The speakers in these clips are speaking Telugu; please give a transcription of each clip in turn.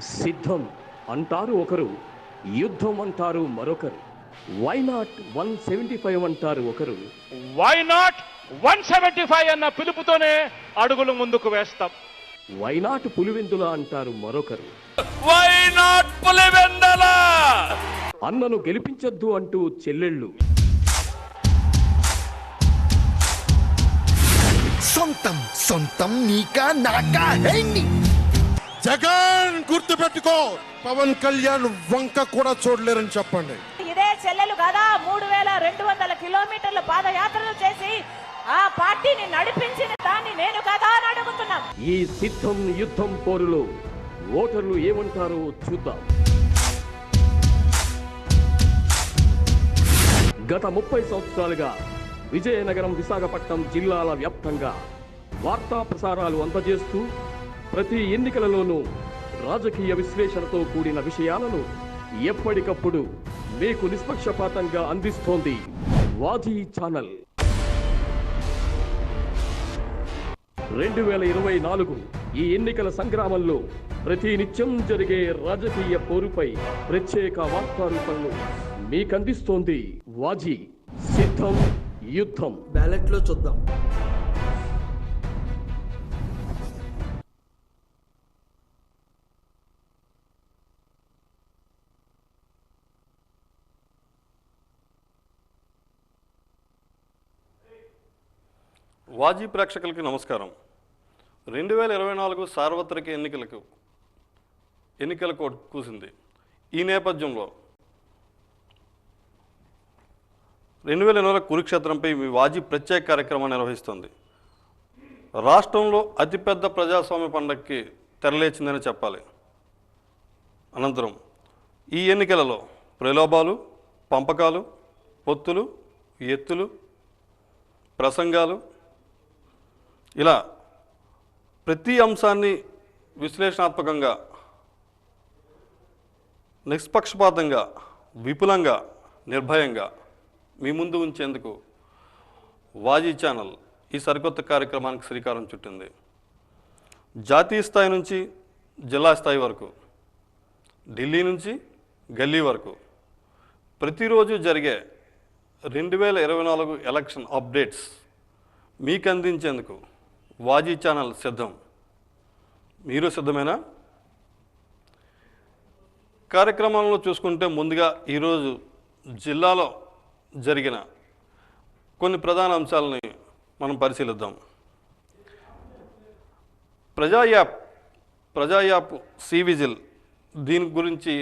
సిద్ధం అంటారు ఒకరు యుద్ధం అంటారు మరొకరు. Why not one seventy five అంటారు ఒకరు. Why not one seventy five అన్న పిలుపుతోనే అడుగులు ముందుకు వేస్తాం. వై నాట్ పులివెందుల అంటారు మరొకరు. Why not Pulivendula? అన్నను గెలిపించొద్దు అంటూ చెల్లెళ్ళు. సొంతం సొంతం నీకా నాకా జగన్ గుర్తు పెట్టుకో పవన్ కళ్యాణ్ వంక కూడా చూడలేరని చెప్పండి. ఇదే చెల్లెలు కదా మూడు వేల రెండు వందల కిలోమీటర్ల పాదయాత్రలు చేసి ఆ పార్టీని నడిపించిన దాన్ని నేను కదా అని అడుగుతున్నాం ఈ సిద్ధం యుద్ధం పోరులో ఓటర్లు ఏమంటారో చూద్దాం. గత ముప్పై సంవత్సరాలుగా విజయనగరం విశాఖపట్నం జిల్లాల వ్యాప్తంగా వార్తా ప్రసారాలు అందజేస్తూ ప్రతి ఎన్నికలలోనూ రాజకీయ విశ్లేషణతో కూడిన విషయాలను ఎప్పటికప్పుడు మీకు నిష్పక్షపాతంగా అందిస్తోంది వాజీ ఛానల్. రెండు వేల ఇరవై నాలుగు ఈ ఎన్నికల సంగ్రామంలో ప్రతి నిత్యం జరిగే రాజకీయ పోరుపై ప్రత్యేక వార్తారూపంలో మీకందిస్తోంది వాజీ సిద్ధం యుద్ధం. బ్యాలెట్లో చూద్దాం. వాజీ ప్రేక్షకులకి నమస్కారం. రెండు వేల ఇరవై నాలుగు సార్వత్రిక ఎన్నికలకు ఎన్నికల కోడ్ కూసింది. ఈ నేపథ్యంలో రెండు వేల ఇరవై కురుక్షేత్రంపై మీ వాజీ ప్రత్యేక కార్యక్రమం నిర్వహిస్తుంది. రాష్ట్రంలో అతిపెద్ద ప్రజాస్వామ్య పండగకి తెరలేచిందని చెప్పాలి. అనంతరం ఈ ఎన్నికలలో ప్రలోభాలు పంపకాలు పొత్తులు ఎత్తులు ప్రసంగాలు ఇలా ప్రతి అంశాన్ని విశ్లేషణాత్మకంగా నిష్పక్షపాతంగా విపులంగా నిర్భయంగా మీ ముందు ఉంచేందుకు వాజీ ఛానల్ ఈ సరికొత్త కార్యక్రమానికి శ్రీకారం చుట్టింది. జాతీయ స్థాయి నుంచి జిల్లా స్థాయి వరకు ఢిల్లీ నుంచి గల్లీ వరకు ప్రతిరోజు జరిగే రెండు వేల ఇరవై నాలుగు ఎలక్షన్ అప్డేట్స్ మీకు అందించేందుకు వాజీ ఛానల్ సిద్ధం. మీరు సిద్ధమేనా? కార్యక్రమంలో చూసుకుంటే ముందుగా ఈరోజు జిల్లాలో జరిగిన కొన్ని ప్రధాన అంశాలని మనం పరిశీలిద్దాం. ప్రజా యాప్ ప్రజా యాప్ సివిజిల్ దీని గురించి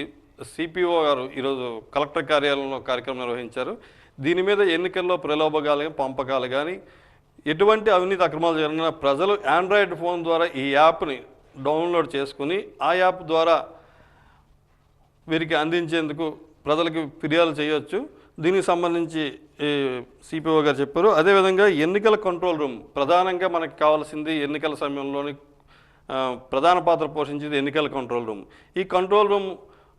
సిపిఓ గారు ఈరోజు కలెక్టర్ కార్యాలయంలో కార్యక్రమం నిర్వహించారు. దీని మీద ఎన్నికల్లో ప్రలోభగాలు కానీ పంపకాలు కానీ ఎటువంటి అవినీతి అక్రమాలు జరిగిన ప్రజలు ఆండ్రాయిడ్ ఫోన్ ద్వారా ఈ యాప్ని డౌన్లోడ్ చేసుకుని ఆ యాప్ ద్వారా వీరికి అందించేందుకు ప్రజలకు ఫిర్యాదు చేయొచ్చు. దీనికి సంబంధించి సిపిఓ గారు చెప్పారు. అదేవిధంగా ఎన్నికల కంట్రోల్ రూమ్ ప్రధానంగా మనకు కావాల్సింది ఎన్నికల సమయంలోని ప్రధాన పాత్ర పోషించేది ఎన్నికల కంట్రోల్ రూమ్ ఈ కంట్రోల్ రూమ్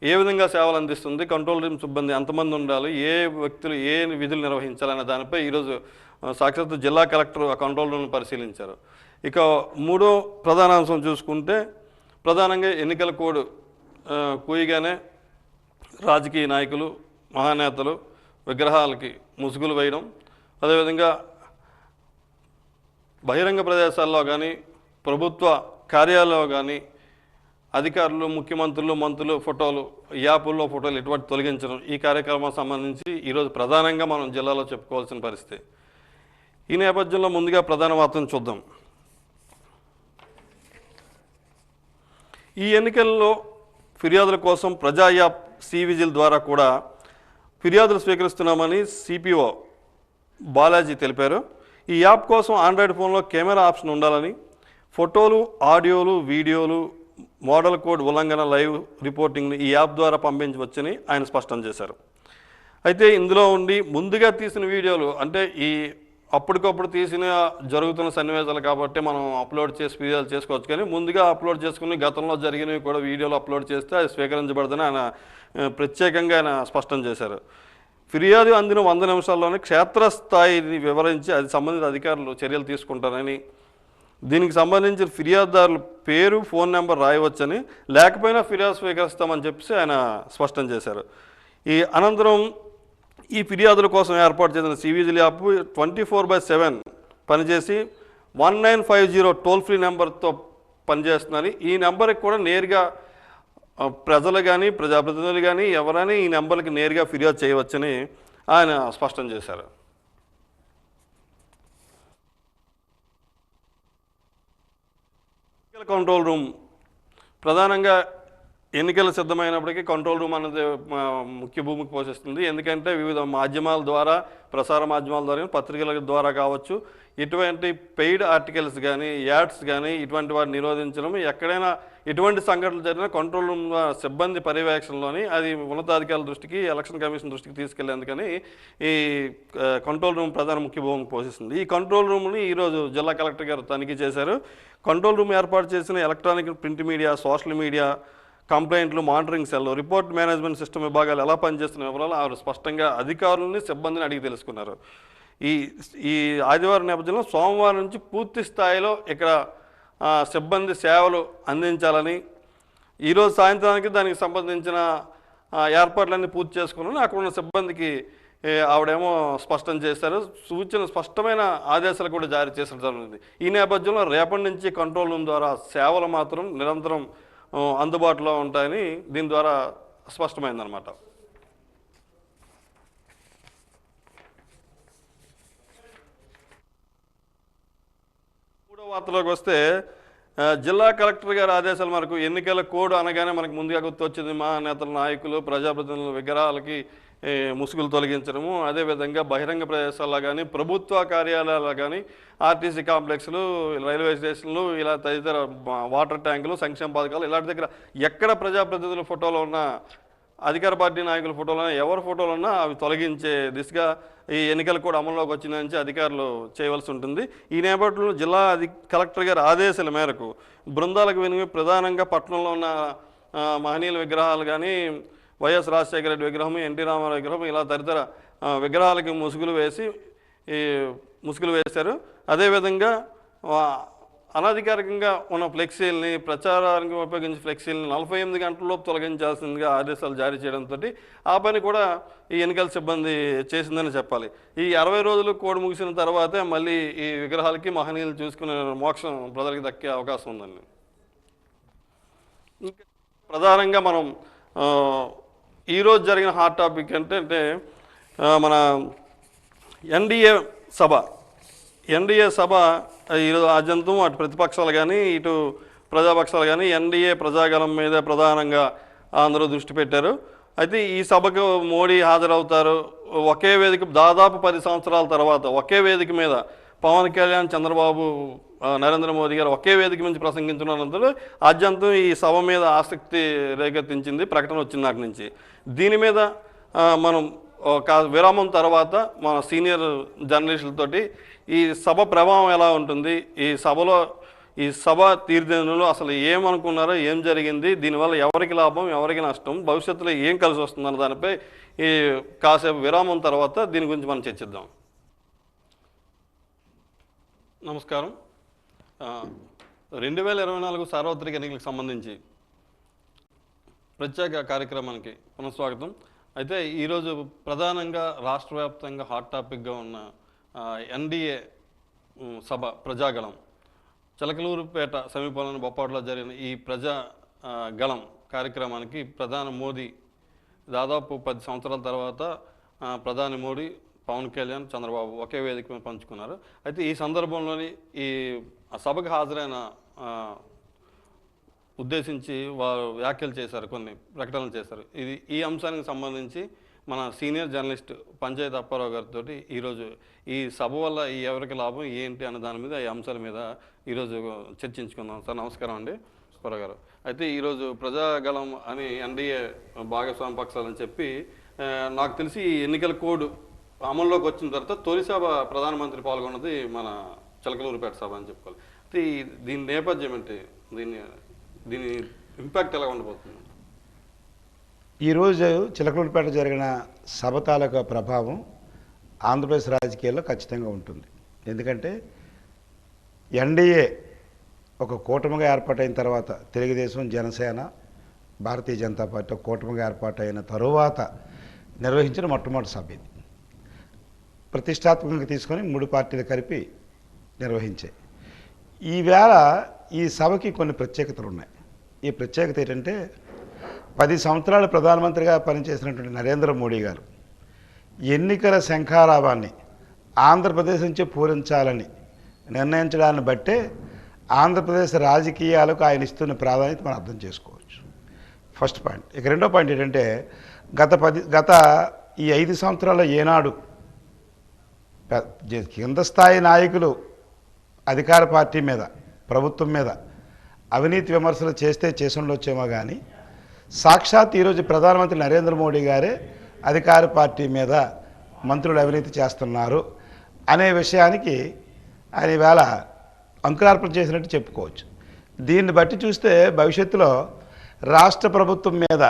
ఏ విధంగా సేవలు అందిస్తుంది? కంట్రోల్ రూమ్ సిబ్బంది ఎంతమంది ఉండాలి? ఏ వ్యక్తులు ఏ విధులు నిర్వహించాలనే దానిపై ఈరోజు సాక్షాత్తు జిల్లా కలెక్టర్ ఆ కంట్రోల్ రూమ్ను పరిశీలించారు. ఇక మూడో ప్రధాన అంశం చూసుకుంటే ప్రధానంగా ఎన్నికల కోడ్ ఆ, కూయగానే రాజకీయ నాయకులు మహానేతలు విగ్రహాలకి ముసుగులు వేయడం అదేవిధంగా బహిరంగ ప్రదేశాల్లో కానీ ప్రభుత్వ కార్యాలయంలో కానీ అధికారులు ముఖ్యమంత్రులు మంత్రులు ఫోటోలు యాపుల్లో ఫోటోలు ఎటువంటి తొలగించడం ఈ కార్యక్రమం సంబంధించి ఈరోజు ప్రధానంగా మనం జిల్లాలో చెప్పుకోవాల్సిన పరిస్థితి. ఈ నేపథ్యంలో ముందుగా ప్రధాన వార్తను చూద్దాం. ఈ ఎన్నికల్లో ఫిర్యాదుల కోసం ప్రజా యాప్ సివిజిల్ ద్వారా కూడా ఫిర్యాదులు స్వీకరిస్తున్నామని సిపిఓ బాలాజీ తెలిపారు. ఈ యాప్ కోసం ఆండ్రాయిడ్ ఫోన్లో కెమెరా ఆప్షన్ ఉండాలని ఫోటోలు ఆడియోలు వీడియోలు మోడల్ కోడ్ ఉల్లంఘన లైవ్ రిపోర్టింగ్ని ఈ యాప్ ద్వారా పంపించవచ్చని ఆయన స్పష్టం చేశారు. అయితే ఇందులో ఉండి ముందుగా తీసిన వీడియోలు అంటే ఈ అప్పటికప్పుడు తీసిన జరుగుతున్న సన్నివేశాలు కాబట్టి మనం అప్లోడ్ చేసి ఫిర్యాదు చేసుకోవచ్చు. కానీ ముందుగా అప్లోడ్ చేసుకుని గతంలో జరిగినవి కూడా వీడియోలు అప్లోడ్ చేస్తే అది స్వీకరించబడదని ఆయన ప్రత్యేకంగా ఆయన స్పష్టం చేశారు. ఫిర్యాదు అందిన వంద నిమిషాల్లోనే క్షేత్రస్థాయిని వివరించి అది సంబంధిత అధికారులు చర్యలు తీసుకుంటారని దీనికి సంబంధించిన ఫిర్యాదుదారుల పేరు ఫోన్ నెంబర్ రాయవచ్చని లేకపోయినా ఫిర్యాదు స్వీకరిస్తామని చెప్పేసి ఆయన స్పష్టం చేశారు. ఈ అనంతరం ఈ ఫిర్యాదుల కోసం ఏర్పాటు చేసిన cVIGIL app twenty four by seven పనిచేసి one nine five zero toll free నెంబర్తో పనిచేస్తున్నారు ఈ నెంబర్కి కూడా నేరుగా ప్రజలు కానీ ప్రజాప్రతినిధులు కానీ ఎవరైనా ఈ నెంబర్కి నేరుగా ఫిర్యాదు చేయవచ్చని ఆయన స్పష్టం చేశారు. కంట్రోల్ రూమ్ ప్రధానంగా ఎన్నికలు సిద్ధమైనప్పటికీ కంట్రోల్ రూమ్ అనేది ముఖ్య భూమికి పోషిస్తుంది. ఎందుకంటే వివిధ మాధ్యమాల ద్వారా ప్రసార మాధ్యమాల ద్వారా పత్రికల ద్వారా కావచ్చు ఇటువంటి పెయిడ్ ఆర్టికల్స్ కానీ యాడ్స్ కానీ ఇటువంటి వాటిని నిరోధించడం ఎక్కడైనా ఎటువంటి సంఘటనలు జరిగినా కంట్రోల్ రూమ్ సిబ్బంది పర్యవేక్షణలోని అది ఉన్నతాధికారుల దృష్టికి ఎలక్షన్ కమిషన్ దృష్టికి తీసుకెళ్ళేందుకని ఈ కంట్రోల్ రూమ్ ప్రధాన ముఖ్య భూమికి పోషిస్తుంది. ఈ కంట్రోల్ రూమ్ని ఈరోజు జిల్లా కలెక్టర్ గారు తనిఖీ చేశారు. కంట్రోల్ రూమ్ ఏర్పాటు చేసిన electronic print media social media కంప్లైంట్లు monitoring cell report management system విభాగాలు ఎలా పనిచేస్తున్న వివరాలు ఆవిడ స్పష్టంగా అధికారులని సిబ్బందిని అడిగి తెలుసుకున్నారు. ఈ ఈ ఆదివారం నేపథ్యంలో సోమవారం నుంచి పూర్తి స్థాయిలో ఇక్కడ సిబ్బంది సేవలు అందించాలని ఈరోజు సాయంత్రానికి దానికి సంబంధించిన ఏర్పాట్లన్నీ పూర్తి చేసుకున్నాను అక్కడ ఉన్న సిబ్బందికి ఆవిడేమో స్పష్టం చేశారు. సూచన స్పష్టమైన ఆదేశాలు కూడా జారీ చేసిన జరుగుతుంది ఈ నేపథ్యంలో రేపటి నుంచి కంట్రోల్ రూమ్ ద్వారా సేవలు మాత్రం నిరంతరం అందుబాటులో ఉంటాయని దీని ద్వారా స్పష్టమైందనమాట మూడో వార్తలోకి వస్తే జిల్లా కలెక్టర్ గారి ఆదేశాల మేరకు ఎన్నికల కోడ్ అనగానే మనకు ముందుగా గుర్తొచ్చింది మా నేతల నాయకులు ప్రజాప్రతినిధుల విగ్రహాలకి ముసుగులు తొలగించడము అదేవిధంగా బహిరంగ ప్రదేశాల్లో కానీ ప్రభుత్వ కార్యాలయాల్లో కానీ ఆర్టీసీ కాంప్లెక్స్లు రైల్వే స్టేషన్లు ఇలా తదితర వాటర్ ట్యాంకులు సంక్షేమ పథకాలు ఇలాంటి దగ్గర ఎక్కడ ప్రజాప్రతినిధుల ఫోటోలు ఉన్నా అధికార పార్టీ నాయకుల ఫోటోలు ఎవరి ఫోటోలు ఉన్నా అవి తొలగించే దిశగా ఈ ఎన్నికలు కూడా అమల్లోకి వచ్చిన నుంచి అధికారులు చేయవలసి ఉంటుంది. ఈ నేపథ్యంలో జిల్లా అధి కలెక్టర్ గారి ఆదేశాల మేరకు బృందాలకు వెనుక ప్రధానంగా పట్టణంలో ఉన్న మహనీయుల విగ్రహాలు కానీ వైఎస్ రాజశేఖర రెడ్డి విగ్రహం ఎన్టీ రామారావు విగ్రహం ఇలా తదితర విగ్రహాలకి ముసుగులు వేసి ఈ ముసుగులు వేశారు. అదేవిధంగా అనధికారికంగా ఉన్న ఫ్లెక్సీల్ని ప్రచారానికి ఉపయోగించే ఫ్లెక్సీల్ని నలభై ఎనిమిది గంటలలోపు తొలగించాల్సిందిగా ఆదేశాలు జారీ చేయడంతో ఆ పని కూడా ఈ ఎన్నికల సిబ్బంది చేసిందని చెప్పాలి. ఈ అరవై రోజులు కోడి ముగిసిన తర్వాతే మళ్ళీ ఈ విగ్రహాలకి మహనీయులు చూసుకునే మోక్షం ప్రజలకు దక్కే అవకాశం ఉందండి. ఇంకా ప్రధానంగా మనం ఈరోజు జరిగిన హాట్ టాపిక్ ఏంటంటే మన ఎన్డీఏ సభ. ఎన్డీఏ సభ ఈరోజు ఆద్యంతం అటు ప్రతిపక్షాలు కానీ ఇటు ప్రజాపక్షాలు కానీ ఎన్డీఏ ప్రజాగలం మీద ప్రధానంగా అందరూ దృష్టి పెట్టారు. అయితే ఈ సభకు మోడీ హాజరవుతారు. ఒకే వేదిక దాదాపు పది సంవత్సరాల తర్వాత ఒకే వేదిక మీద పవన్ కళ్యాణ్ చంద్రబాబు నరేంద్ర మోదీ గారు ఒకే వేదిక నుంచి ప్రసంగించినందులో ఆద్యంతం ఈ సభ మీద ఆసక్తి రేకెత్తించింది ప్రకటన వచ్చిన నాటి నుంచి. దీని మీద మనం ఒక విరామం తర్వాత మన సీనియర్ జర్నలిస్టులతోటి ఈ సభ ప్రభావం ఎలా ఉంటుంది ఈ సభలో ఈ సభ తీర్దేనులు అసలు ఏమనుకున్నారో ఏం జరిగింది దీనివల్ల ఎవరికి లాభం ఎవరికి నష్టం భవిష్యత్తులో ఏం కలిసి వస్తుందన్న దానిపై ఈ కాసేపు విరామం తర్వాత దీని గురించి మనం చర్చిద్దాం. నమస్కారం. రెండు వేల ఇరవై నాలుగు సార్వత్రిక ఎన్నికలకు సంబంధించి ప్రత్యేక కార్యక్రమానికి పునఃస్వాగతం. అయితే ఈరోజు ప్రధానంగా రాష్ట్ర వ్యాప్తంగా హాట్ టాపిక్గా ఉన్న ఎన్డీఏ సభ ప్రజాగళం. చిలకలూరుపేట సమీపంలోని బొప్పాట్లో జరిగిన ఈ ప్రజా గళం కార్యక్రమానికి ప్రధాని మోదీ దాదాపు పది సంవత్సరాల తర్వాత ప్రధాని మోడీ పవన్ కళ్యాణ్ చంద్రబాబు ఒకే వేదిక మీద పంచుకున్నారు. అయితే ఈ సందర్భంలోని ఈ ఆ సభకు హాజరైన ఉద్దేశించి వారు వ్యాఖ్యలు చేశారు కొన్ని ప్రకటనలు చేశారు. ఇది ఈ అంశానికి సంబంధించి మన సీనియర్ జర్నలిస్ట్ పంచాయత్ అప్పారావు గారితో ఈరోజు ఈ సభ వల్ల ఈ ఎవరికి లాభం ఏంటి అన్న దాని మీద ఈ అంశాల మీద ఈరోజు చర్చించుకుందాం. సార్ నమస్కారం అండి అప్పారావు గారు. అయితే ఈరోజు ప్రజాగలం అని ఎన్డీఏ భాగస్వామి పక్షాలని చెప్పి నాకు తెలిసి ఈ ఎన్నికల కోడ్ అమల్లోకి వచ్చిన తర్వాత తొలిసభ ప్రధానమంత్రి పాల్గొన్నది మన చిలకలూరుపేట సభ అని చెప్పుకోవాలి. అయితే దీని నేపథ్యం ఏంటి? దీని దీని ఇంపాక్ట్ ఎలా ఉండబోతుంది? ఈరోజు చిలకలూరుపేట జరిగిన సభ తాలూకా ప్రభావం ఆంధ్రప్రదేశ్ రాజకీయాల్లో ఖచ్చితంగా ఉంటుంది. ఎందుకంటే ఎన్డీఏ ఒక కూటమిగా ఏర్పాటైన తర్వాత తెలుగుదేశం జనసేన భారతీయ జనతా పార్టీ ఒక కూటమిగా ఏర్పాటైన తరువాత నిర్వహించిన మొట్టమొదటి సభ ఇది. ప్రతిష్టాత్మకంగా తీసుకొని మూడు పార్టీలు కలిపి నిర్వహించాయి ఈవేళ ఈ సభకి కొన్ని ప్రత్యేకతలు ఉన్నాయి. ఈ ప్రత్యేకత ఏంటంటే పది సంవత్సరాలు ప్రధానమంత్రిగా పనిచేసినటువంటి నరేంద్ర మోడీ గారు ఎన్నికల శంఖారావాన్ని ఆంధ్రప్రదేశ్ నుంచి పూరించాలని నిర్ణయించడాన్ని బట్టే ఆంధ్రప్రదేశ్ రాజకీయాలకు ఆయన ఇస్తున్న ప్రాధాన్యత మనం అర్థం చేసుకోవచ్చు. First point. ఇక రెండో పాయింట్ ఏంటంటే గత పది గత ఈ ఐదు సంవత్సరాల ఏనాడు కింద స్థాయి నాయకులు అధికార పార్టీ మీద ప్రభుత్వం మీద అవినీతి విమర్శలు చేస్తే చేసి ఉండొచ్చేమో కానీ సాక్షాత్ ఈరోజు ప్రధానమంత్రి నరేంద్ర మోడీ గారే అధికార పార్టీ మీద మంత్రులు అవినీతి చేస్తున్నారు అనే విషయానికి ఆయన ఈవేళ అంకురార్పణ చేసినట్టు చెప్పుకోవచ్చు. దీన్ని బట్టి చూస్తే భవిష్యత్తులో రాష్ట్ర ప్రభుత్వం మీద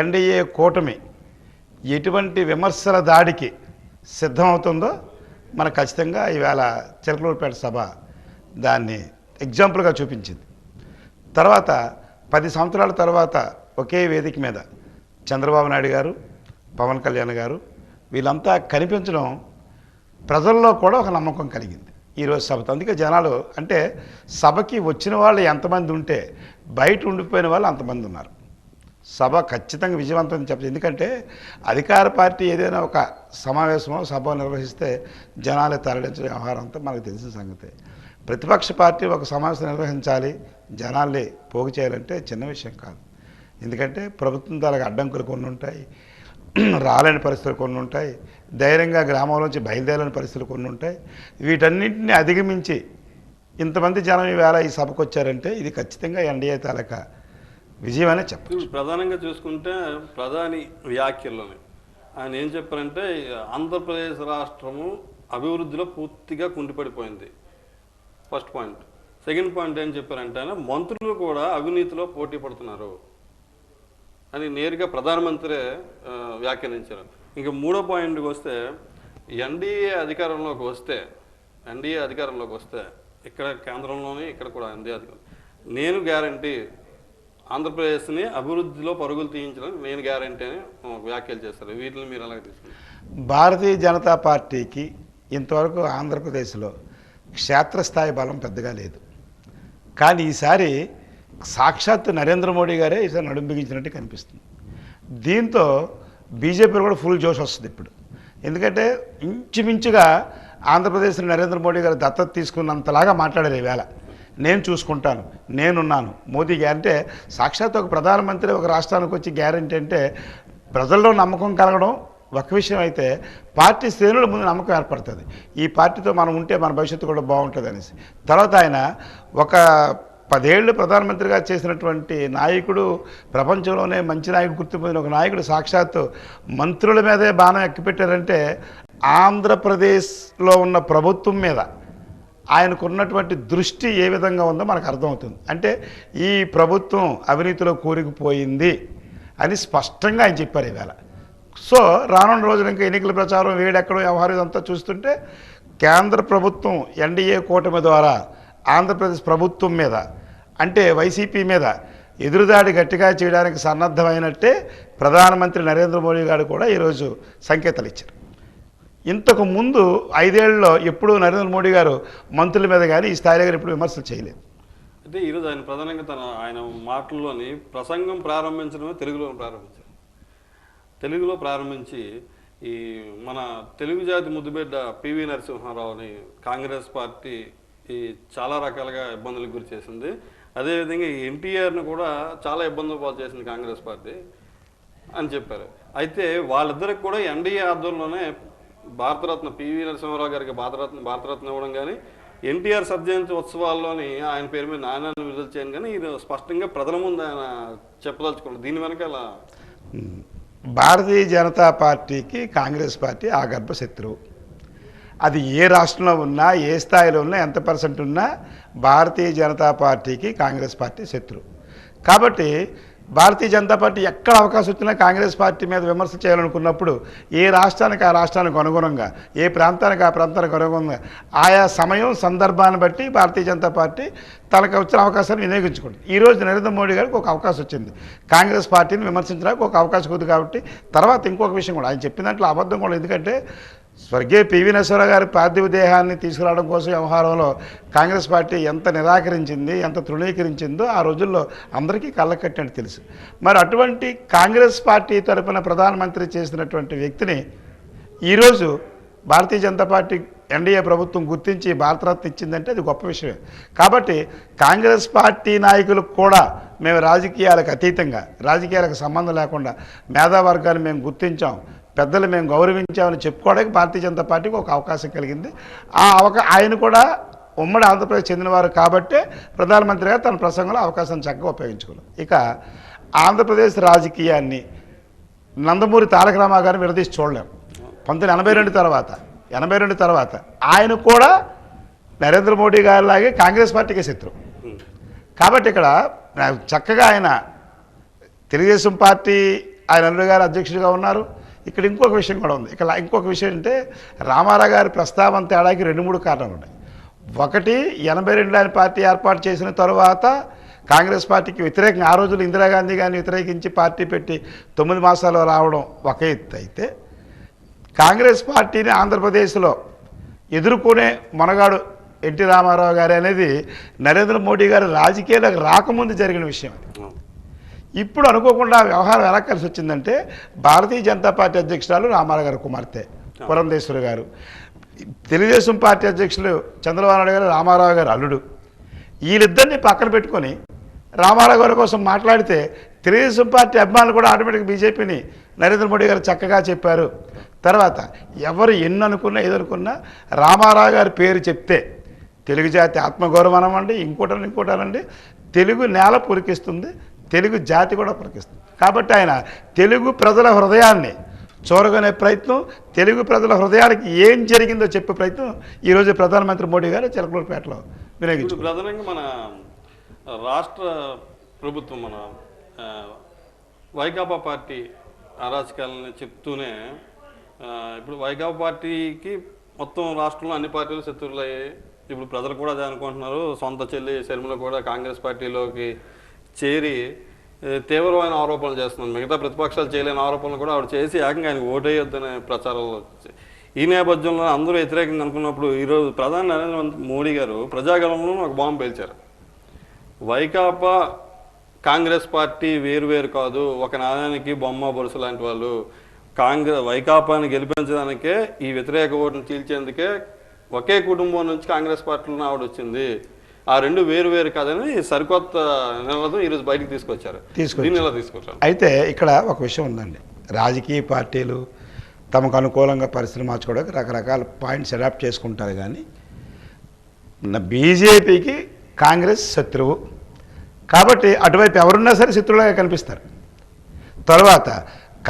ఎన్డీఏ కూటమి ఎటువంటి విమర్శల దాడికి సిద్ధమవుతుందో మనకు ఖచ్చితంగా ఈవేళ చిలకలూరుపేట సభ దాన్ని ఎగ్జాంపుల్గా చూపించింది. తర్వాత పది సంవత్సరాల తర్వాత ఒకే వేదిక మీద చంద్రబాబు నాయుడు గారు పవన్ కళ్యాణ్ గారు వీళ్ళంతా కనిపించడం ప్రజల్లో కూడా ఒక నమ్మకం కలిగింది. ఈరోజు సభతో అందుకే జనాలు అంటే సభకి వచ్చిన వాళ్ళు ఎంతమంది ఉంటే బయట ఉండిపోయిన వాళ్ళు అంతమంది ఉన్నారు. సభ ఖచ్చితంగా విజయవంతం చెప్పచ్చు ఎందుకంటే అధికార పార్టీ ఏదైనా ఒక సమావేశమో సభ నిర్వహిస్తే జనాలు తరలించిన వ్యవహారం అంతా మనకు తెలిసిన సంగతే. ప్రతిపక్ష పార్టీ ఒక సమావేశం నిర్వహించాలి జనాల్ని పోగు చేయాలంటే చిన్న విషయం కాదు. ఎందుకంటే ప్రభుత్వం దానికి అడ్డంకులు కొన్ని ఉంటాయి రాలేని పరిస్థితులు కొన్ని ఉంటాయి ధైర్యంగా గ్రామంలోంచి బయలుదేరని పరిస్థితులు కొన్ని ఉంటాయి. వీటన్నింటినీ అధిగమించి ఇంతమంది జనం ఈవేళ ఈ సభకు వచ్చారంటే ఇది ఖచ్చితంగా ఎన్డీఏ తాలూకా విజయమనే చెప్పచ్చు. ప్రధానంగా చూసుకుంటే ప్రధాని వ్యాఖ్యలని ఆయన ఏం చెప్పారంటే ఆంధ్రప్రదేశ్ రాష్ట్రము అభివృద్ధిలో పూర్తిగా కుంటిపడిపోయింది ఫస్ట్ పాయింట్. సెకండ్ పాయింట్ ఏం చెప్పారంటే మంత్రులు కూడా అవినీతిలో పోటీ పడుతున్నారు అని నేరుగా ప్రధానమంత్రి వ్యాఖ్యానించారు. ఇంకా మూడో పాయింట్కి వస్తే ఎన్డీఏ అధికారంలోకి వస్తే ఎన్డీఏ అధికారంలోకి వస్తే ఇక్కడ కేంద్రంలోనే ఇక్కడ కూడా ఎన్డీఏ అధికారం. నేను గ్యారంటీ ఆంధ్రప్రదేశ్ని అభివృద్ధిలో పరుగులు తీయించడానికి నేను గ్యారంటీ అని వ్యాఖ్యలు చేస్తారు. వీటిని మీరు అలాగే తీసుకున్నారు భారతీయ జనతా పార్టీకి ఇంతవరకు ఆంధ్రప్రదేశ్లో క్షేత్రస్థాయి బలం పెద్దగా లేదు. కానీ ఈసారి సాక్షాత్ నరేంద్ర మోడీ గారే ఈసారి నడుం బిగించినట్టు కనిపిస్తుంది. దీంతో బీజేపీలో కూడా ఫుల్ జోష్ వస్తుంది ఇప్పుడు. ఎందుకంటే ఇంచుమించుగా ఆంధ్రప్రదేశ్ నరేంద్ర మోడీ గారు దత్తత తీసుకున్నంతలాగా మాట్లాడారు ఈవేళ నేను చూసుకుంటాను నేనున్నాను. మోదీ అంటే సాక్షాత్ ఒక ప్రధానమంత్రి ఒక రాష్ట్రానికి వచ్చి గ్యారంటీ అంటే ప్రజల్లో నమ్మకం కలగడం ఒక విషయం అయితే పార్టీ శ్రేణుల ముందు నమ్మకం ఏర్పడుతుంది. ఈ పార్టీతో మనం ఉంటే మన భవిష్యత్తు కూడా బాగుంటుంది అనేసి. తర్వాత ఆయన ఒక పదేళ్ళు ప్రధానమంత్రిగా చేసినటువంటి నాయకుడు ప్రపంచంలోనే మంచి నాయకుడు గుర్తింపు ఒక నాయకుడు సాక్షాత్తు మంత్రుల మీదే బాణం ఎక్కిపెట్టారంటే ఆంధ్రప్రదేశ్లో ఉన్న ప్రభుత్వం మీద ఆయనకున్నటువంటి దృష్టి ఏ విధంగా ఉందో మనకు అర్థమవుతుంది. అంటే ఈ ప్రభుత్వం అవినీతిలో కూరుకుపోయింది అని స్పష్టంగా ఆయన చెప్పారు ఈవేళ. సో రానున్న రోజున ఇంకా ఎన్నికల ప్రచారం వేడెక్కడం వ్యవహారం ఇదంతా చూస్తుంటే కేంద్ర ప్రభుత్వం ఎన్డీఏ కూటమి ద్వారా ఆంధ్రప్రదేశ్ ప్రభుత్వం మీద అంటే వైసీపీ మీద ఎదురుదాడి గట్టిగా చేయడానికి సన్నద్ధమైనట్టే ప్రధానమంత్రి నరేంద్ర మోడీ గారు కూడా ఈరోజు సంకేతాలు ఇచ్చారు. ఇంతకు ముందు ఐదేళ్ళలో ఎప్పుడూ నరేంద్ర మోడీ గారు మంత్రుల మీద కానీ ఈ స్థాయిలో కానీ ఎప్పుడు విమర్శలు చేయలేదు. అంటే ఈరోజు ఆయన ప్రధానంగా తన ఆయన మాటల్లోని ప్రసంగం ప్రారంభించడమే తెలుగులో ప్రారంభించారు. తెలుగులో ప్రారంభించి ఈ మన తెలుగు జాతి ముద్దుబిడ్డ పివి నరసింహారావుని కాంగ్రెస్ పార్టీ ఈ చాలా రకాలుగా ఇబ్బందులకు గురి చేసింది. అదేవిధంగా ఈ ఎన్టీఆర్ని కూడా చాలా ఇబ్బందులు పాలు చేసింది కాంగ్రెస్ పార్టీ అని చెప్పారు. అయితే వాళ్ళిద్దరికి కూడా ఎన్డీఏ ఆధ్వర్యంలోనే భారతరత్న పివి నరసింహారావు గారికి భారతరత్న భారతరత్న ఇవ్వడం కానీ ఎన్టీఆర్ సర్జయంతి ఉత్సవాల్లోని ఆయన పేరు మీద నాణ్యాన్ని విడుదల చేయను కానీ ఇది స్పష్టంగా ప్రజల ముందు ఆయన చెప్పదలుచుకున్నాడు దీని వెనకాల భారతీయ జనతా పార్టీకి కాంగ్రెస్ పార్టీ ఆగర్భ శత్రువు. అది ఏ రాష్ట్రంలో ఉన్నా ఏ స్థాయిలో ఉన్నా ఎంత పర్సెంట్ ఉన్నా భారతీయ జనతా పార్టీకి కాంగ్రెస్ పార్టీ శత్రువు. కాబట్టి భారతీయ జనతా పార్టీ ఎక్కడ అవకాశం వచ్చినా కాంగ్రెస్ పార్టీ మీద విమర్శ చేయాలనుకున్నప్పుడు ఏ రాష్ట్రానికి ఆ రాష్ట్రానికి అనుగుణంగా ఏ ప్రాంతానికి ఆ ప్రాంతానికి అనుగుణంగా ఆయా సమయం సందర్భాన్ని బట్టి భారతీయ జనతా పార్టీ తనకు వచ్చిన అవకాశాన్ని వినియోగించుకుంటుంది. ఈరోజు నరేంద్ర మోడీ గారికి ఒక అవకాశం వచ్చింది. కాంగ్రెస్ పార్టీని విమర్శించడానికి ఒక అవకాశం ఉంది కాబట్టి తర్వాత ఇంకొక విషయం కూడా ఆయన చెప్పిన దాంట్లో అబద్ధం కూడా ఎందుకంటే స్వర్గీయ పివి నరసింహరావు గారి పార్థివ దేహాన్ని తీసుకురావడం కోసం వ్యవహారంలో కాంగ్రెస్ పార్టీ ఎంత నిరాకరించింది ఎంత తృణీకరించిందో ఆ రోజుల్లో అందరికీ కళ్ళకట్టినట్టు తెలుసు. మరి అటువంటి కాంగ్రెస్ పార్టీ తరపున ప్రధానమంత్రి చేసినటువంటి వ్యక్తిని ఈరోజు భారతీయ జనతా పార్టీ ఎన్డీఏ ప్రభుత్వం గుర్తించి భారతరత్న ఇచ్చిందంటే అది గొప్ప విషయం కాబట్టి కాంగ్రెస్ పార్టీ నాయకులు కూడా మేము రాజకీయాలకు అతీతంగా రాజకీయాలకు సంబంధం లేకుండా మేధావర్గాన్ని మేము గుర్తించాం పెద్దలు మేము గౌరవించామని చెప్పుకోవడానికి భారతీయ జనతా పార్టీకి ఒక అవకాశం కలిగింది. ఆ అవకా ఆయన కూడా ఉమ్మడి ఆంధ్రప్రదేశ్ చెందినవారు కాబట్టే ప్రధానమంత్రిగా తన ప్రసంగంలో అవకాశాన్ని చక్కగా ఉపయోగించుకున్నాం ఇక ఆంధ్రప్రదేశ్ రాజకీయాన్ని నందమూరి తారక రామారావు గారిని విడదీసి చూడలేం. పంతొమ్మిది ఎనభై రెండు తర్వాత ఎనభై రెండు తర్వాత ఆయన కూడా నరేంద్ర మోడీ గారిలాగే కాంగ్రెస్ పార్టీకే శత్రువు. కాబట్టి ఇక్కడ చక్కగా ఆయన తెలుగుదేశం పార్టీ ఆయన అల్లుడు గారు అధ్యక్షుడిగా ఉన్నారు. ఇక్కడ ఇంకొక విషయం కూడా ఉంది. ఇక్కడ ఇంకొక విషయం అంటే రామారావు గారి ప్రస్తావన తేడాకి రెండు మూడు కారణాలు ఉన్నాయి. ఒకటి ఎనభై రెండు ఆయన పార్టీ ఏర్పాటు చేసిన తర్వాత కాంగ్రెస్ పార్టీకి వ్యతిరేకంగా ఆ రోజులు ఇందిరాగాంధీ గారిని వ్యతిరేకించి పార్టీ పెట్టి తొమ్మిది మాసాలు రావడం ఒక ఎత్తు అయితే కాంగ్రెస్ పార్టీని ఆంధ్రప్రదేశ్లో ఎదుర్కొనే మనగాడు ఎన్టీ రామారావు గారు అనేది నరేంద్ర మోడీ గారు రాజకీయాలకు రాకముందు జరిగిన విషయం అది. ఇప్పుడు అనుకోకుండా వ్యవహారం ఎలా కలిసి వచ్చిందంటే భారతీయ జనతా పార్టీ అధ్యక్షురాలు రామారావు గారు కుమార్తె పురంధేశ్వరి గారు. తెలుగుదేశం పార్టీ అధ్యక్షులు చంద్రబాబు నాయుడు గారు రామారావు గారు అల్లుడు. వీళ్ళిద్దరిని పక్కన పెట్టుకొని రామారావు గారి కోసం మాట్లాడితే తెలుగుదేశం పార్టీ అభిమానులు కూడా ఆటోమేటిక్ బీజేపీని నరేంద్ర మోడీ గారు చక్కగా చెప్పారు. తర్వాత ఎవరు ఎన్ని అనుకున్నా ఏదనుకున్నా రామారావు గారి పేరు చెప్తే తెలుగు జాతి ఆత్మగౌరవం అనమండి ఇంకోటని ఇంకోటనండి తెలుగు నేల పురికిస్తుంది తెలుగు జాతి కూడా పురికిస్తుంది కాబట్టి ఆయన తెలుగు ప్రజల హృదయాన్ని చూరగొనే ప్రయత్నం తెలుగు ప్రజల హృదయానికి ఏం జరిగిందో చెప్పే ప్రయత్నం ఈరోజు ప్రధానమంత్రి మోడీ గారు చిలకలూరుపేటలో వినియోగించుకున్నారు. ప్రధానంగా మన రాష్ట్ర ప్రభుత్వం మన వైకాపా పార్టీ అరాచకాలని చెప్తూనే ఇప్పుడు వైకాపా పార్టీకి మొత్తం రాష్ట్రంలో అన్ని పార్టీలు శత్రువులయ్యాయి. ఇప్పుడు ప్రజలు కూడా అదే అనుకుంటున్నారు. సొంత చెల్లి శర్మిల కూడా కాంగ్రెస్ పార్టీలోకి చేరి తీవ్రమైన ఆరోపణలు చేస్తున్నారు మిగతా ప్రతిపక్షాలు చేయలేని ఆరోపణలు కూడా ఆవిడ చేసి ఏకంగా ఆయనకు ఓటేయొద్దనే ప్రచారంలో ఈ నేపథ్యంలో అందరూ వ్యతిరేకంగా అనుకున్నప్పుడు ఈరోజు ప్రధాని నరేంద్ర మోడీ గారు ప్రజాగలంలో ఒక బాంబు పేల్చారు. వైకాపా కాంగ్రెస్ పార్టీ వేరు వేరు కాదు ఒక నాణానికి బొమ్మ బొరుసు లాంటి వాళ్ళు కాంగ్రెస్ వైకాపాని గెలిపించడానికే ఈ వ్యతిరేక ఓటును చీల్చేందుకే ఒకే కుటుంబం నుంచి కాంగ్రెస్ పార్టీలో ఆవిడ వచ్చింది. ఆ రెండు వేరు వేరు కాదని సరికొత్త నినాదం ఈరోజు బయటికి తీసుకొచ్చారు. దీన్ని ఎలా తీసుకొచ్చారు? అయితే ఇక్కడ ఒక విషయం ఉందండి. రాజకీయ పార్టీలు తమకు అనుకూలంగా పరిస్థితులు మార్చుకోవడానికి రకరకాల పాయింట్స్ అడాప్ట్ చేసుకుంటారు కానీ బీజేపీకి కాంగ్రెస్ శత్రువు. కాబట్టి అటువైపు ఎవరున్నా సరే శత్రువులుగా కనిపిస్తారు. తర్వాత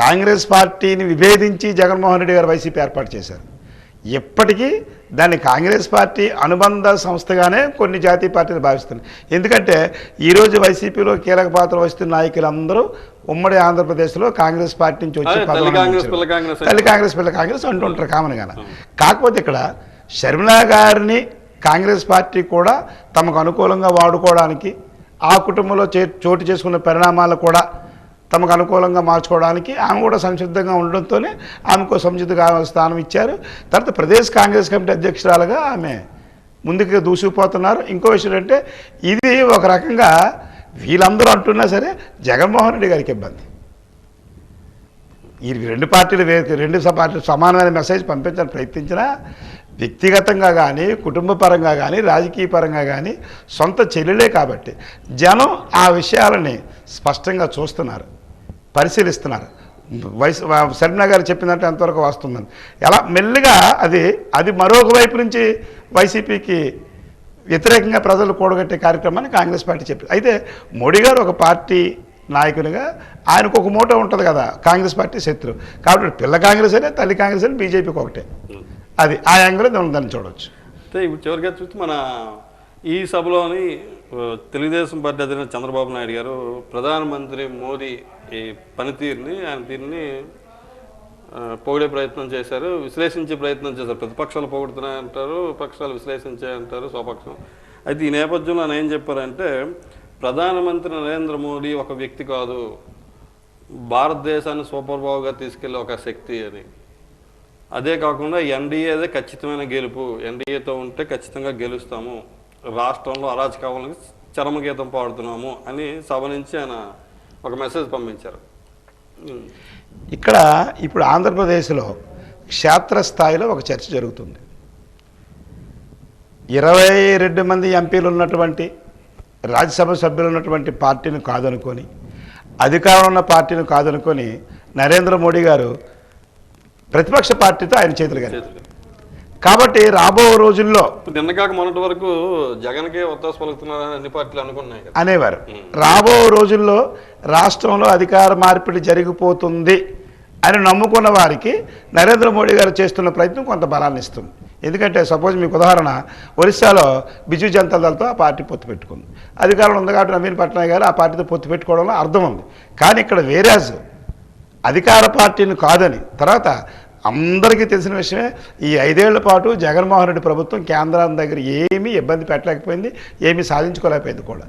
కాంగ్రెస్ పార్టీని విభేదించి జగన్మోహన్ రెడ్డి గారు వైసీపీ ఏర్పాటు చేశారు. ఎప్పటికీ దాన్ని కాంగ్రెస్ పార్టీ అనుబంధ సంస్థగానే కొన్ని జాతీయ పార్టీలు భావిస్తున్నాయి. ఎందుకంటే ఈరోజు వైసీపీలో కీలక పాత్ర వస్తున్న నాయకులందరూ ఉమ్మడి ఆంధ్రప్రదేశ్లో కాంగ్రెస్ పార్టీ నుంచి వచ్చి తల్లి కాంగ్రెస్. పిల్ల కాంగ్రెస్ అంటుంటారు కామన్గాన. కాకపోతే ఇక్కడ షర్మిలా గారిని కాంగ్రెస్ పార్టీ కూడా తమకు అనుకూలంగా వాడుకోవడానికి ఆ కుటుంబంలో చే చోటు చేసుకున్న పరిణామాలు కూడా తమకు అనుకూలంగా మార్చుకోవడానికి ఆమె కూడా సంసిద్ధంగా ఉండడంతోనే ఆమెకు సంసిద్ధ స్థానం ఇచ్చారు. తర్వాత ప్రదేశ్ కాంగ్రెస్ కమిటీ అధ్యక్షురాలుగా ఆమె ముందుకు దూసుకుపోతున్నారు. ఇంకో విషయం అంటే ఇది ఒక రకంగా వీళ్ళందరూ అంటున్నా సరే జగన్మోహన్ రెడ్డి గారికి ఇబ్బంది. ఈ రెండు పార్టీలు రెండు స- పార్టీలు సమానమైన మెసేజ్ పంపించాలని ప్రయత్నించినా వ్యక్తిగతంగా కానీ కుటుంబ పరంగా కానీ రాజకీయ పరంగా కానీ సొంత చెల్లెలే కాబట్టి జనం ఆ విషయాలని స్పష్టంగా చూస్తున్నారు. పరిశీలిస్తున్నారు. వయసు శర్మిల గారు చెప్పినట్టు ఎంతవరకు వస్తుందని ఎలా మెల్లిగా అది అది మరొక వైపు నుంచి వైసీపీకి వ్యతిరేకంగా ప్రజలు కూడగట్టే కార్యక్రమాన్ని కాంగ్రెస్ పార్టీ చెప్పింది అయితే మోడీ గారు ఒక పార్టీ నాయకునిగా ఆయనకు ఒక మూట ఉంటుంది కదా కాంగ్రెస్ పార్టీ శత్రు. కాబట్టి పిల్ల కాంగ్రెస్ అనే తల్లి కాంగ్రెస్ అని బీజేపీకి ఒకటే. అది ఆ యాంగిల్లో ఉందని దాన్ని చూడవచ్చు అయితే ఇప్పుడు చివరిగా చూస్తే మన ఈ సభలోని తెలుగుదేశం పార్టీ అధినేత చంద్రబాబు నాయుడు గారు ప్రధానమంత్రి మోదీ ఈ పనితీరుని ఆయన దీన్ని పొగిడే ప్రయత్నం చేశారు విశ్లేషించే ప్రయత్నం చేశారు. ప్రతిపక్షాలు పొగుడుతున్నాయంటారు పక్షాలు విశ్లేషించాయంటారు స్వపక్షం. అయితే ఈ నేపథ్యంలో ఆయన ఏం చెప్పారంటే ప్రధానమంత్రి నరేంద్ర మోడీ ఒక వ్యక్తి కాదు. భారతదేశాన్ని సూపర్ పవర్గా తీసుకెళ్ళే ఒక శక్తి అని. అదే కాకుండా ఎన్డీఏదే ఖచ్చితమైన గెలుపు. ఎన్డీఏతో ఉంటే ఖచ్చితంగా గెలుస్తాము. రాష్ట్రంలో అరాచకాలకు చరమగీతం పాడుతున్నాము అని సభ నుంచి ఆయన ఒక మెసేజ్ పంపించారు. ఇక్కడ ఇప్పుడు ఆంధ్రప్రదేశ్లో క్షేత్రస్థాయిలో ఒక చర్చ జరుగుతుంది ఇరవై రెండు మంది ఎంపీలు ఉన్నటువంటి రాజ్యసభ సభ్యులు ఉన్నటువంటి పార్టీని కాదనుకొని అధికారం ఉన్న పార్టీని కాదనుకొని నరేంద్ర మోడీ గారు ప్రతిపక్ష పార్టీతో ఆయన చేతులు గారు చేతులు. కాబట్టి రాబో రోజుల్లో మొన్నటి వరకు జగన్కే ఒత్తాసు పలుకుతున్నారని అన్ని పార్టీలు అనుకున్నాయి అనేవారు. రాబో రోజుల్లో రాష్ట్రంలో అధికార మార్పిడి జరిగిపోతుంది అని నమ్ముకున్న వారికి నరేంద్ర మోడీ గారు చేస్తున్న ప్రయత్నం కొంత బలాన్ని ఇస్తుంది. ఎందుకంటే సపోజ్ మీకు ఉదాహరణ ఒరిస్సాలో బిజు జనతా దళతో ఆ పార్టీ పొత్తు పెట్టుకుంది. అధికారంలో ఉంది కాబట్టి నవీన్ పట్నాయక్ గారు ఆ పార్టీతో పొత్తు పెట్టుకోవడంలో అర్థం ఉంది. కానీ ఇక్కడ వేరేజ్ అధికార పార్టీని కాదని తర్వాత అందరికీ తెలిసిన విషయమే ఈ ఐదేళ్ళ పాటు జగన్మోహన్ రెడ్డి ప్రభుత్వం కేంద్రం దగ్గర ఏమీ ఇబ్బంది పెట్టలేకపోయింది ఏమీ సాధించుకోలేకపోయింది కూడా.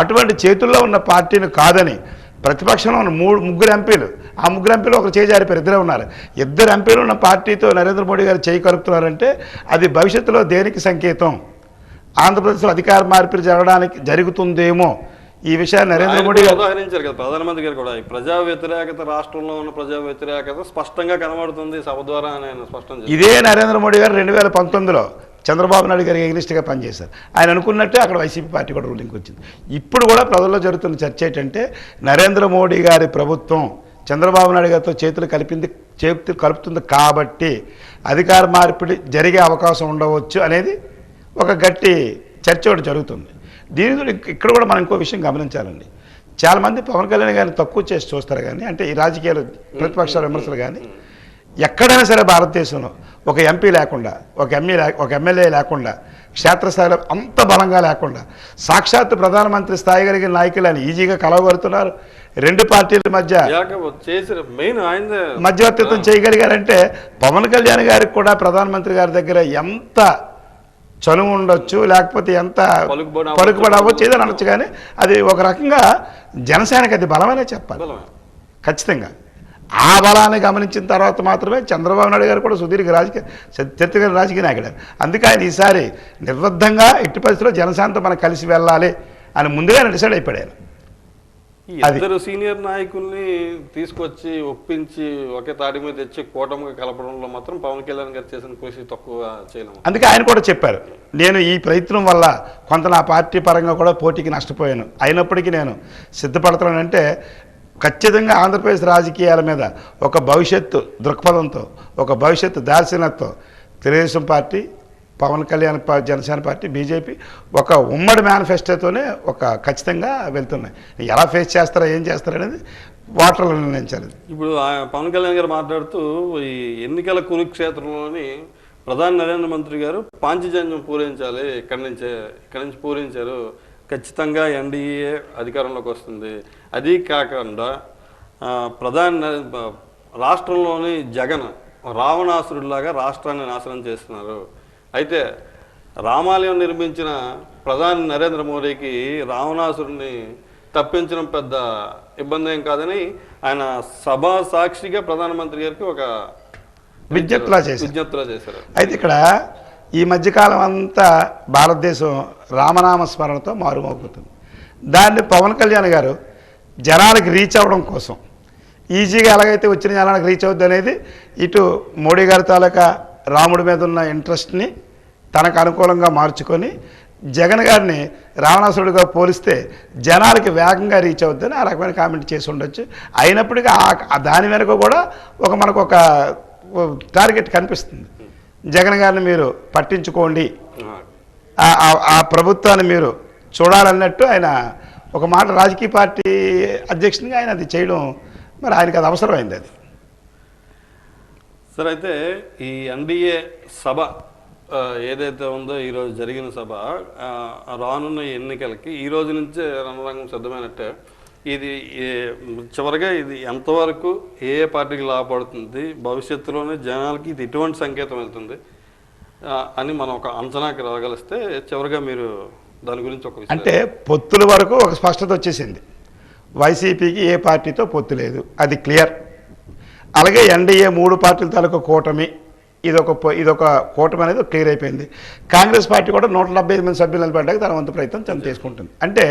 అటువంటి చేతుల్లో ఉన్న పార్టీని కాదని ప్రతిపక్షంలో ఉన్న మూడు ముగ్గురు ఎంపీలు ఆ ముగ్గురు ఎంపీలు ఒకరు చేజారిపోయారు ఇద్దరే ఉన్నారు. ఇద్దరు ఎంపీలు ఉన్న పార్టీతో నరేంద్ర మోడీ గారు చేయి కలుపుతున్నారంటే అది భవిష్యత్తులో దేనికి సంకేతం? ఆంధ్రప్రదేశ్లో అధికార మార్పిడి జరగడానికి జరుగుతుందేమో ఈ విషయాన్ని నరేంద్ర మోడీ గారు ఉదాహరించారు కదా ప్రధానమంత్రి గారు కూడా. ప్రజా వ్యతిరేకత రాష్ట్రంలో ఉన్న ప్రజా వ్యతిరేకత స్పష్టంగా కనబడుతుంది సభ ద్వారా ఆయన స్పష్టం ఇదే నరేంద్ర మోడీ గారు రెండు వేల పంతొమ్మిదిలో చంద్రబాబు నాయుడు గారికి ఎగ్నిస్ట్గా పనిచేశారు. ఆయన అనుకున్నట్టే అక్కడ వైసీపీ పార్టీ కూడా రూలింగ్కి వచ్చింది. ఇప్పుడు కూడా ప్రజల్లో జరుగుతున్న చర్చ ఏంటంటే నరేంద్ర మోడీ గారి ప్రభుత్వం చంద్రబాబు నాయుడు గారితో చేతులు కలిపింది చేతులు కలుపుతుంది కాబట్టి అధికార మార్పిడి జరిగే అవకాశం ఉండవచ్చు అనేది ఒక గట్టి చర్చ ఒకటి జరుగుతుంది. దీనితో ఇక్కడ కూడా మనం ఇంకో విషయం గమనించాలండి. చాలామంది పవన్ కళ్యాణ్ గారిని తక్కువ చేసి చూస్తారు కానీ అంటే ఈ రాజకీయాలు ప్రతిపక్షాల విమర్శలు కానీ ఎక్కడైనా సరే భారతదేశంలో ఒక ఎంపీ లేకుండా ఒక ఎంఈ లే ఒక ఎమ్మెల్యే లేకుండా క్షేత్రస్థాయిలో అంత బలంగా లేకుండా సాక్షాత్ ప్రధానమంత్రి స్థాయి కలిగిన నాయకులని ఈజీగా కలవగలుగుతున్నారు రెండు పార్టీల మధ్య మధ్యవర్తిత్వం చేయగలిగారంటే పవన్ కళ్యాణ్ గారికి కూడా ప్రధానమంత్రి గారి దగ్గర ఎంత చనువు ఉండొచ్చు లేకపోతే ఎంత పలుకుబడి అవ్వచ్చు. ఏదని అనొచ్చు కానీ అది ఒక రకంగా జనసేనకి అది బలమనే చెప్పాలి. ఖచ్చితంగా ఆ బలాన్ని గమనించిన తర్వాత మాత్రమే చంద్రబాబు నాయుడు గారు కూడా సుదీర్ఘ రాజకీయ చరిత్రగల రాజకీయ నాయకుడు అందుకే ఆయన ఈసారి నిర్బద్ధంగా ఎట్టి పరిస్థితుల్లో జనసేనతో మనం కలిసి వెళ్ళాలి అని ముందుగానే డిసైడ్ అయిపోయాడు. ఇద్దరు సీనియర్ నాయకుల్ని తీసుకొచ్చి ఒప్పించి ఒకే తాటి మీద తెచ్చి కూటమిగా కలపడంలో మాత్రం పవన్ కళ్యాణ్ గారు చేసిన కృషి తక్కువ చేయలేము. అందుకే ఆయన కూడా చెప్పారు నేను ఈ ప్రయత్నం వల్ల కొంత నా పార్టీ పరంగా కూడా పోటీకి నష్టపోయాను. అయినప్పటికీ నేను సిద్ధపడుతున్నానంటే ఖచ్చితంగా ఆంధ్రప్రదేశ్ రాజకీయాల మీద ఒక భవిష్యత్తు దృక్పథంతో ఒక భవిష్యత్తు దార్శనతో Telugu Desam Party Pawan Kalyan Janasena Party BJP ఒక ఉమ్మడి మేనిఫెస్టోతోనే ఒక ఖచ్చితంగా వెళ్తున్నాయి. ఎలా ఫేస్ చేస్తారో ఏం చేస్తారో అనేది ఓటర్లు నిర్ణయించాలి. ఇప్పుడు ఆ పవన్ కళ్యాణ్ గారు మాట్లాడుతూ ఈ ఎన్నికల కురుక్షేత్రంలోని ప్రధాని నరేంద్ర మంత్రి గారు పాంచజన్యం పూరించాలి. ఇక్కడి నుంచే ఇక్కడి నుంచి పూరించారు. ఖచ్చితంగా ఎన్డీఏ అధికారంలోకి వస్తుంది. అది కాకుండా ప్రధాని రాష్ట్రంలోని జగన్ రావణాసురుడిలాగా రాష్ట్రాన్ని నాశనం చేస్తున్నారు. అయితే రామాలయం నిర్మించిన ప్రధాని నరేంద్ర మోడీకి రావణాసురుడిని తప్పించడం పెద్ద ఇబ్బంది ఏం కాదని ఆయన సభా సాక్షిగా ప్రధానమంత్రి గారికి ఒక విజ్ఞప్తిలా చేశారు. విజ్ఞప్తిలా చేశారు. అయితే ఇక్కడ ఈ మధ్యకాలం అంతా భారతదేశం రామనామ స్మరణతో మారుమోగుతుంది. దాన్ని పవన్ కళ్యాణ్ గారు జనాలకు రీచ్ అవ్వడం కోసం ఈజీగా ఎలాగైతే వచ్చిన జనాలకు రీచ్ అవుద్ది అనేది ఇటు మోడీ గారి తాలూకా రాముడి మీద ఉన్న ఇంట్రెస్ట్ని తనకు అనుకూలంగా మార్చుకొని జగన్ గారిని రావణాసురుడిగా పోలిస్తే జనాలకి వేగంగా రీచ్ అవుద్దని ఆ రకమైన కామెంట్ చేసి ఉండొచ్చు. అయినప్పటికీ ఆ- దాని వెనుక కూడా ఒక మనకు ఒక టార్గెట్ కనిపిస్తుంది. జగన్ గారిని మీరు పట్టించుకోండి. ఆ, ఆ ప్రభుత్వాన్ని మీరు చూడాలన్నట్టు ఆయన ఒక మాట రాజకీయ పార్టీ అధ్యక్షునిగా ఆయన అది చేయడం మరి ఆయనకి అది అవసరమైంది అది. సార్ అయితే ఈ ఎన్డీఏ సభ ఏదైతే ఉందో ఈరోజు జరిగిన సభ రానున్న ఎన్నికలకి ఈ రోజు నుంచే రణరంగం సిద్ధమైనట్టే. ఇది చివరిగా ఇది ఎంతవరకు ఏ పార్టీకి లాభపడుతుంది భవిష్యత్తులోనే జనాలకి ఇది ఎటువంటి సంకేతం వెళ్తుంది అని మనం ఒక అంచనాకి రాగలిస్తే చివరిగా మీరు దాని గురించి ఒక అంటే పొత్తుల వరకు ఒక స్పష్టత వచ్చేసింది. వైసీపీకి ఏ పార్టీతో పొత్తు లేదు. అది క్లియర్. అలాగే ఎన్డీఏ మూడు పార్టీల తాలూకు కూటమి ఇదొక ఇదొక కూటమి అనేది క్లియర్ అయిపోయింది. కాంగ్రెస్ పార్టీ కూడా నూట డెబ్బై మంది సభ్యులు నిలబడ్డాక తన వంతు ప్రయత్నం తను తీసుకుంటుంది అంటే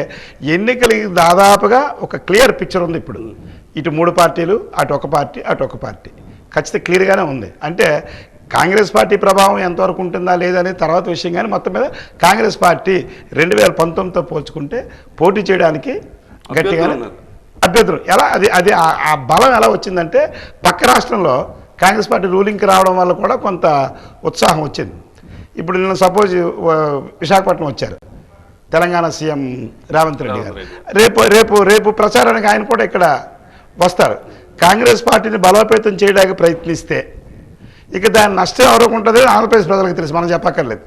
ఎన్నికలకి దాదాపుగా ఒక క్లియర్ పిక్చర్ ఉంది ఇప్పుడు. ఇటు మూడు పార్టీలు అటు ఒక పార్టీ అటు ఒక పార్టీ. ఖచ్చితంగా క్లియర్గానే ఉంది. అంటే కాంగ్రెస్ పార్టీ ప్రభావం ఎంతవరకు ఉంటుందా లేదనేది తర్వాత విషయం కానీ మొత్తం మీద కాంగ్రెస్ పార్టీ రెండు వేల పంతొమ్మిదితో పోల్చుకుంటే పోటీ చేయడానికి గట్టిగానే అభ్యర్థులు. ఎలా? అది అది ఆ- ఆ బలం ఎలా వచ్చిందంటే పక్క రాష్ట్రంలో కాంగ్రెస్ పార్టీ రూలింగ్కి రావడం వల్ల కూడా కొంత ఉత్సాహం వచ్చింది. ఇప్పుడు నిన్న సపోజ్ విశాఖపట్నం వచ్చారు. తెలంగాణ సీఎం రేవంత్ రెడ్డి గారు. రేపు రేపు రేపు ప్రచారానికి ఆయన కూడా ఇక్కడ వస్తారు. కాంగ్రెస్ పార్టీని బలోపేతం చేయడానికి ప్రయత్నిస్తే ఇక దాని నష్టం ఎవరికి ఉంటుంది ఆంధ్రప్రదేశ్ ప్రజలకు తెలుసు. మనం చెప్పక్కర్లేదు.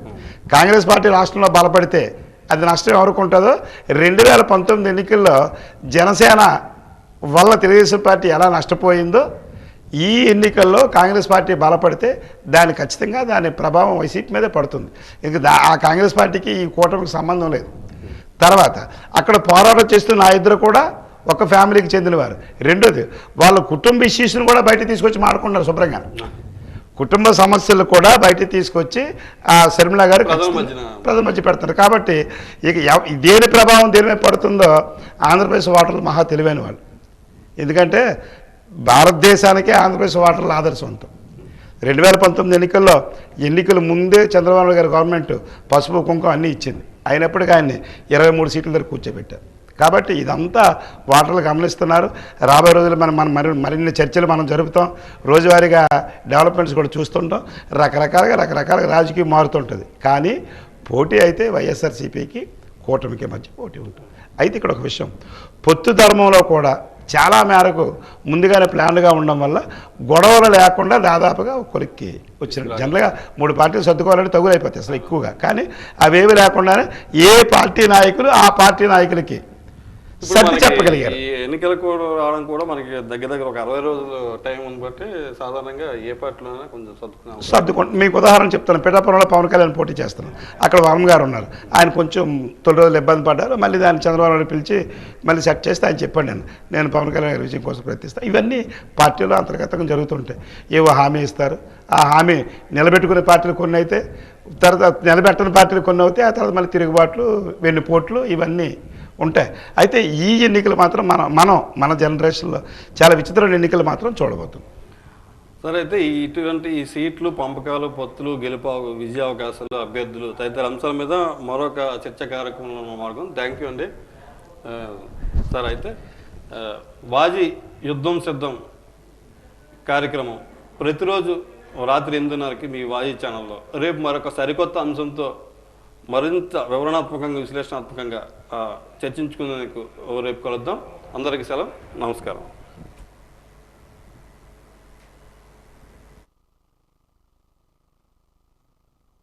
కాంగ్రెస్ పార్టీ రాష్ట్రంలో బలపడితే అది నష్టం ఎవరికి ఉంటుందో రెండు వేల పంతొమ్మిది ఎన్నికల్లో జనసేన వల్ల తెలుగుదేశం పార్టీ ఎలా నష్టపోయిందో ఈ ఎన్నికల్లో కాంగ్రెస్ పార్టీ బలపడితే దాని ఖచ్చితంగా దాని ప్రభావం వైసీపీ మీదే పడుతుంది. ఇంక ఆ కాంగ్రెస్ పార్టీకి ఈ కూటమికి సంబంధం లేదు. తర్వాత అక్కడ పోరాటం చేస్తున్న ఆ ఇద్దరు కూడా ఒక ఫ్యామిలీకి చెందినవారు. రెండోది వాళ్ళ కుటుంబ ఇష్యూస్ని కూడా బయట తీసుకొచ్చి మాడుకున్నారు శుభ్రంగా కుటుంబ సమస్యలు కూడా బయట తీసుకొచ్చి ఆ శర్మిల గారు ప్రజల మధ్య పెడతారు. కాబట్టి ఇక దేని ప్రభావం దేని మీద పడుతుందో ఆంధ్రప్రదేశ్ ఓటర్లు మహా తెలివైన వాళ్ళు. ఎందుకంటే భారతదేశానికే ఆంధ్రప్రదేశ్ ఓటర్లు ఆదర్శవంతం రెండు వేల పంతొమ్మిది ఎన్నికల్లో ఎన్నికల ముందే చంద్రబాబు నాయుడు గారి గవర్నమెంట్ పసుపు కుంకుమ అన్నీ ఇచ్చింది. అయినప్పటికీ ఆయన్ని ఇరవై మూడు సీట్ల దగ్గర కూర్చోబెట్టారు. కాబట్టి ఇదంతా ఓటర్లు గమనిస్తున్నారు రాబోయే రోజుల్లో మనం మనం మరి మరిన్ని చర్చలు మనం జరుపుతాం. రోజువారీగా డెవలప్మెంట్స్ కూడా చూస్తుంటాం. రకరకాలుగా రకరకాలుగా రాజకీయం మారుతుంటుంది. కానీ పోటీ అయితే వైఎస్ఆర్సీపీకి కూటమికి మధ్య పోటీ ఉంటుంది. అయితే ఇక్కడ ఒక విషయం. పొత్తు ధర్మంలో కూడా చాలా మేరకు ముందుగానే ప్లాన్లుగా ఉండడం వల్ల గొడవలు లేకుండా దాదాపుగా కొలిక్కి వచ్చినట్టు. జనరల్గా మూడు పార్టీలు సర్దుకోవాలంటే తగులైపోతాయి అసలు ఎక్కువగా. కానీ అవేవి లేకుండానే ఏ పార్టీ నాయకులు ఆ పార్టీ నాయకులకి సర్ది చెప్పగలిగారు. ఈ ఎన్నికలకు కూడా రావడం కూడా మనకి దగ్గర దగ్గర ఒక అరవై రోజులు టైం ఉంది బట్టి సాధారణంగా ఏ పార్టీలోనైనా కొంచెం సర్దుకునే అవకాశం సర్దుకుంటు మీకు ఉదాహరణ చెప్తాను పిఠాపురంలో పవన్ కళ్యాణ్ పోటీ చేస్తున్నాను అక్కడ వరం గారు ఉన్నారు. ఆయన కొంచెం తొలి రోజులు ఇబ్బంది పడ్డారు. మళ్ళీ దాన్ని చంద్రబాబు నాయుడు పిలిచి మళ్ళీ సెట్ చేస్తే ఆయన చెప్పాడు నేను. నేను పవన్ కళ్యాణ్ గారి విజయం కోసం ప్రయత్నిస్తాను. ఇవన్నీ పార్టీలో అంతర్గతంగా జరుగుతుంటాయి. ఏవో హామీ ఇస్తారు. ఆ హామీ నిలబెట్టుకునే పార్టీలు కొన్ని అయితే తర్వాత నిలబెట్టని పార్టీలు కొన్ని అవుతాయి. ఆ తర్వాత మళ్ళీ తిరుగుబాట్లు వెన్నుపోట్లు ఇవన్నీ ఉంటాయి. అయితే ఈ ఎన్నికలు మాత్రం మనం మనం మన జనరేషన్లో చాలా విచిత్రమైన ఎన్నికలు మాత్రం చూడబోతున్నాం సరే అయితే ఇటువంటి ఈ సీట్లు పంపకాలు పొత్తులు గెలుపు విజయ అవకాశాలు అభ్యర్థులు తదితర అంశాల మీద మరొక చర్చ కార్యక్రమంలో మార్గం. థ్యాంక్ యూ అండి. సార్ అయితే ఆ, వాజీ యుద్ధం సిద్ధం కార్యక్రమం ప్రతిరోజు రాత్రి ఎనిమిదిన్నరకి మీ వాజీ ఛానల్లో. రేపు మరొక సరికొత్త అంశంతో మరింత వివరణాత్మకంగా విశ్లేషణాత్మకంగా చర్చించుకునేందుకు రేపు కలుద్దాం. అందరికీ సెలవు. నమస్కారం.